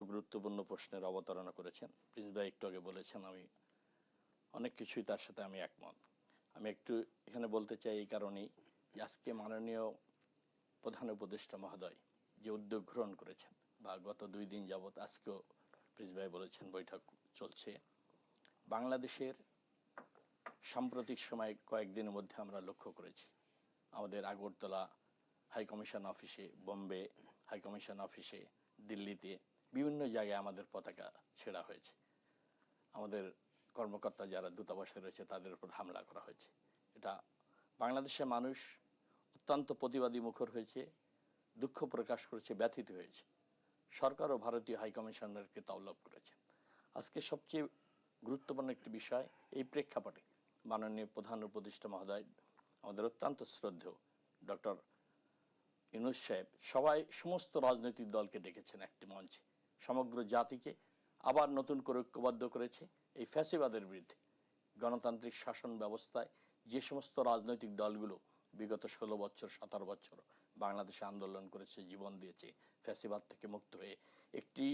গুরুত্বপূর্ণ প্রশ্নের অবতারণা করেছেন। প্রিন্স ভাই একটু আগে বলেছেন, আমি অনেক কিছুই তার সাথে আমি একমত। আমি একটু এখানে বলতে চাই এই কারণেই যে আজকে মাননীয় প্রধান উপদেষ্টা মহোদয় যে উদ্যোগ গ্রহণ করেছেন বা গত দুই দিন যাবৎ আজকেও প্রিন্স ভাই বলেছেন বৈঠক চলছে। বাংলাদেশের সাম্প্রতিক সময় কয়েকদিনের মধ্যে আমরা লক্ষ্য করেছি, আমাদের আগরতলা হাইকমিশন অফিসে, বোম্বে হাইকমিশন অফিসে, দিল্লিতে বিভিন্ন জায়গায় আমাদের পতাকা ছেঁড়া হয়েছে। আমাদের কর্মকর্তা যারা দূতাবাসে রয়েছে, তাদের উপর হামলা করা হয়েছে। এটা বাংলাদেশের মানুষ অত্যন্ত প্রতিবাদী মুখর হয়েছে, দুঃখ প্রকাশ করেছে, ব্যথিত হয়েছে। সরকার ও ভারতীয় হাইকমিশনারকে তলব করেছেন। আজকে সবচেয়ে গুরুত্বপূর্ণ একটি বিষয়, এই প্রেক্ষাপটে মাননীয় প্রধান উপদেষ্টা মহোদয়, আমাদের অত্যন্ত শ্রদ্ধেয় ডক্টর ইউনুস সাহেব, সবাই সমস্ত রাজনৈতিক দলকে ডেকেছেন একটি মঞ্চে। সমগ্র জাতিকে আবার নতুন করে ঐক্যবদ্ধ করেছে এই ফ্যাসিবাদের বিরুদ্ধে। গণতান্ত্রিক শাসন ব্যবস্থায় যে সমস্ত রাজনৈতিক দলগুলো বিগত ষোলো বছর, সতেরো বছর বাংলাদেশে আন্দোলন করেছে, জীবন দিয়েছে, ফ্যাসিবাদ থেকে মুক্ত হয়ে একটি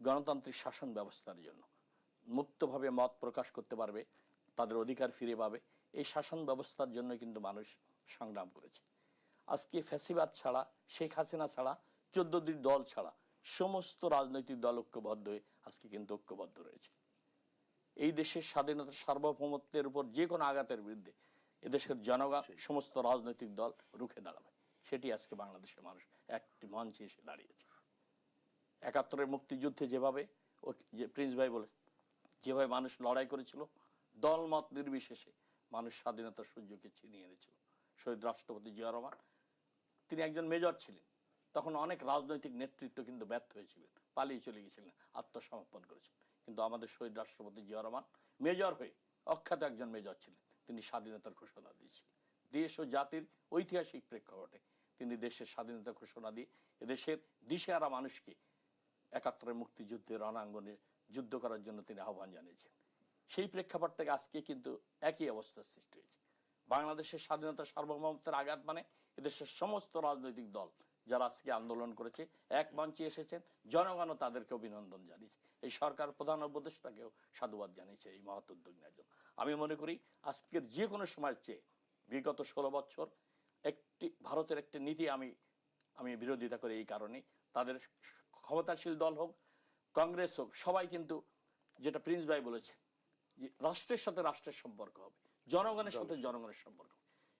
গণতান্ত্রিক শাসন ব্যবস্থার জন্য মুক্তভাবে মত প্রকাশ করতে পারবে, তাদের অধিকার ফিরে পাবে, এই শাসন ব্যবস্থার জন্য কিন্তু মানুষ সংগ্রাম করেছে। আজকে ফ্যাসিবাদ ছাড়া, শেখ হাসিনা ছাড়া চোদ্দটি দল ছাড়া সমস্ত রাজনৈতিক দল ঐক্যবদ্ধ হয়ে আজকে কিন্তু ঐক্যবদ্ধ রয়েছে। এই দেশের স্বাধীনতা সার্বভৌমত্বের উপর যে কোনো আঘাতের বিরুদ্ধে এদেশের জনগণ সমস্ত রাজনৈতিক দল রুখে দাঁড়াবে। সেটি আজকে বাংলাদেশের মানুষ একটি মঞ্চে এসে দাঁড়িয়েছে। একাত্তরের মুক্তিযুদ্ধে যেভাবে ও যে প্রিন্স ভাই বলে যেভাবে মানুষ লড়াই করেছিল দলমত নির্বিশেষে মানুষ স্বাধীনতার সূর্যকে ছিনিয়ে এনেছিল। শহীদ রাষ্ট্রপতি জিয়া রহমান তিনি একজন মেজর ছিলেন। তখন অনেক রাজনৈতিক নেতৃত্ব কিন্তু ব্যর্থ হয়েছিলেন, পালিয়ে চলে গেছিলেন, আত্মসমর্পণ করেছেন কিন্তু আমাদের শহীদ রাষ্ট্রপতি জিয়া রহমান মেজর হয়ে অখ্যাত একজন মেজর ছিলেন। তিনি স্বাধীনতার ঘোষণা দিয়েছিলেন। দেশ ও জাতির ঐতিহাসিক প্রেক্ষাপটে তিনি দেশের স্বাধীনতা ঘোষণা দিয়ে এদেশের দিশেহারা মানুষকে একাত্তরের মুক্তিযুদ্ধের রণাঙ্গনে যুদ্ধ করার জন্য তিনি আহ্বান জানিয়েছেন। সেই প্রেক্ষাপট থেকে আজকে কিন্তু একই অবস্থার সৃষ্টি হয়েছে। বাংলাদেশের স্বাধীনতা সার্বভৌমত্বের আঘাত মানে এদেশের সমস্ত রাজনৈতিক দল যারা আজকে আন্দোলন করেছে এক মঞ্চে এসেছেন জনগণও তাদেরকে অভিনন্দন জানিয়েছে। এই সরকার প্রধান উপদেষ্টাকেও সাধুবাদ জানিয়েছে এই মহৎ উদ্যোগ নেওয়ার জন্য। আমি মনে করি আজকের যে কোনো সময়ের চেয়ে বিগত ষোলো বছর একটি ভারতের একটি নীতি আমি আমি বিরোধিতা করি এই কারণে। তাদের ক্ষমতাশীল দল হোক কংগ্রেস হোক সবাই কিন্তু যেটা প্রিন্স ভাই বলেছে যে রাষ্ট্রের সাথে রাষ্ট্রের সম্পর্ক হবে জনগণের সাথে জনগণের সম্পর্ক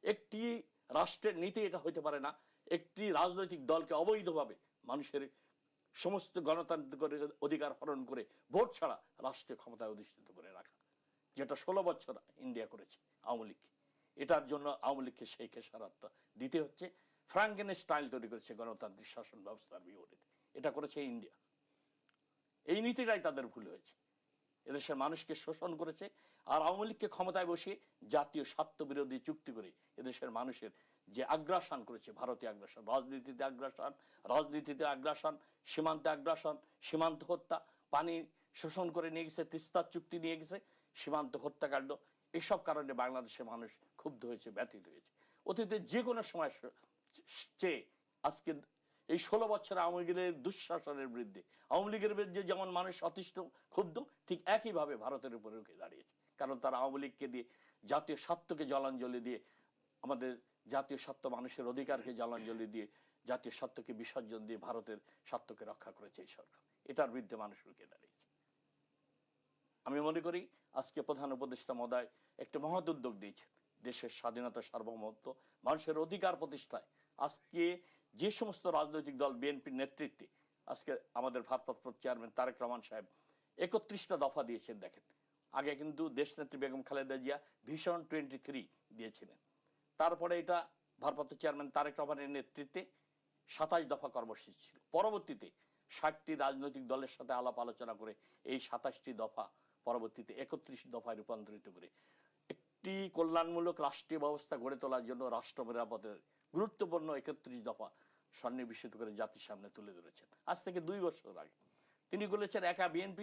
একটি রাষ্ট্রের নীতি এটা হইতে পারে না একটি রাজনৈতিক দলকে অবৈধভাবে মানুষের সমস্ত গণতান্ত্রিক অধিকার হরণ করে ভোট ছাড়া রাষ্ট্রীয় ক্ষমতায় অধিষ্ঠিত করে রাখা, যেটা ষোলো বছর ইন্ডিয়া করেছে আওয়ামী লীগ। এটার জন্য আওয়ামী লীগকে সেই খেসারতটা দিতে হচ্ছে। ফ্রাঙ্কেনের স্টাইল তৈরি করেছে গণতান্ত্রিক শাসন ব্যবস্থার বিপরীতে। এটা করেছে ইন্ডিয়া। এই নীতিটাই তাদের ভুল হয়েছে। এদেশের মানুষকে শোষণ করেছে আর আওয়ামী লীগকে ক্ষমতায় বসিয়ে জাতীয় স্বার্থ বিরোধী চুক্তি করে এদেশের মানুষের যে আগ্রাসন করেছে ভারতীয় আগ্রাসন, রাজনীতিতে আগ্রাসন রাজনীতিতে আগ্রাসন, সীমান্তে আগ্রাসন, সীমান্ত হত্যা, পানি শোষণ করে নিয়ে গেছে তিস্তার চুক্তি নিয়ে গেছে, সীমান্ত হত্যাকাণ্ড, এসব কারণে বাংলাদেশের মানুষ ক্ষুব্ধ হয়েছে, ব্যথিত হয়েছে। অতীতে যে কোনো সময় চেয়ে আজকে এই ষোলো বছর আওয়ামী লীগের দুঃশাসনের বিরুদ্ধে, আওয়ামী লীগের বিরুদ্ধে যেমন মানুষ অতিষ্ঠ, ক্ষুব্ধ, ঠিক একইভাবে ভারতের উপরে দাঁড়িয়েছে। কারণ তারা আওয়ামী লীগকে দিয়ে জাতীয় স্বার্থকে জলাঞ্জলি দিয়ে আমাদের জাতীয় স্বার্থ মানুষের অধিকারকে জলাঞ্জলি দিয়ে, জাতীয় স্বার্থকে বিসর্জন দিয়ে ভারতের স্বার্থকে রক্ষা করেছে এই সরকার। এটার বিরুদ্ধে মানুষ রুখে দাঁড়িয়েছে। আমি মনে করি আজকে প্রধান উপদেষ্টা মহোদয় একটা মহৎ উদ্যোগ দিয়েছেন। দেশের স্বাধীনতা সার্বভৌমত্ব, মানুষের অধিকার প্রতিষ্ঠায় আজকে যে সমস্ত রাজনৈতিক দল, বিএনপির নেতৃত্বে আজকে আমাদের ভারপ্রাপ্ত চেয়ারম্যান তারেক রহমান সাহেব একত্রিশটা দফা দিয়েছেন, দেখেন। আগে কিন্তু দেশনেত্রী বেগম খালেদা জিয়া ভীষণ টোয়েন্টি থ্রি দিয়েছিলেন। তারপরে এটা ভারপ্রাপ্ত চেয়ারম্যান তারেক রহমানের নেতৃত্বে সাতাশ দফা কর্মসূচি ছিল। পরবর্তীতে ষাটটি রাজনৈতিক দলের সাথে আলাপ আলোচনা করে এই সাতাশটি দফা পরবর্তীতে একত্রিশ দফায় রূপান্তরিত করে। একটি কল্যাণমূলক রাষ্ট্রীয় ব্যবস্থা গড়ে তোলার জন্য রাষ্ট্র নিরাপদের গুরুত্বপূর্ণ একত্রিশ দফা সন্নিবেশিত করে জাতির সামনে তুলে ধরেছেন। আজ থেকে দুই বছর আগে। তিনি বলেছেন, একা বিএনপি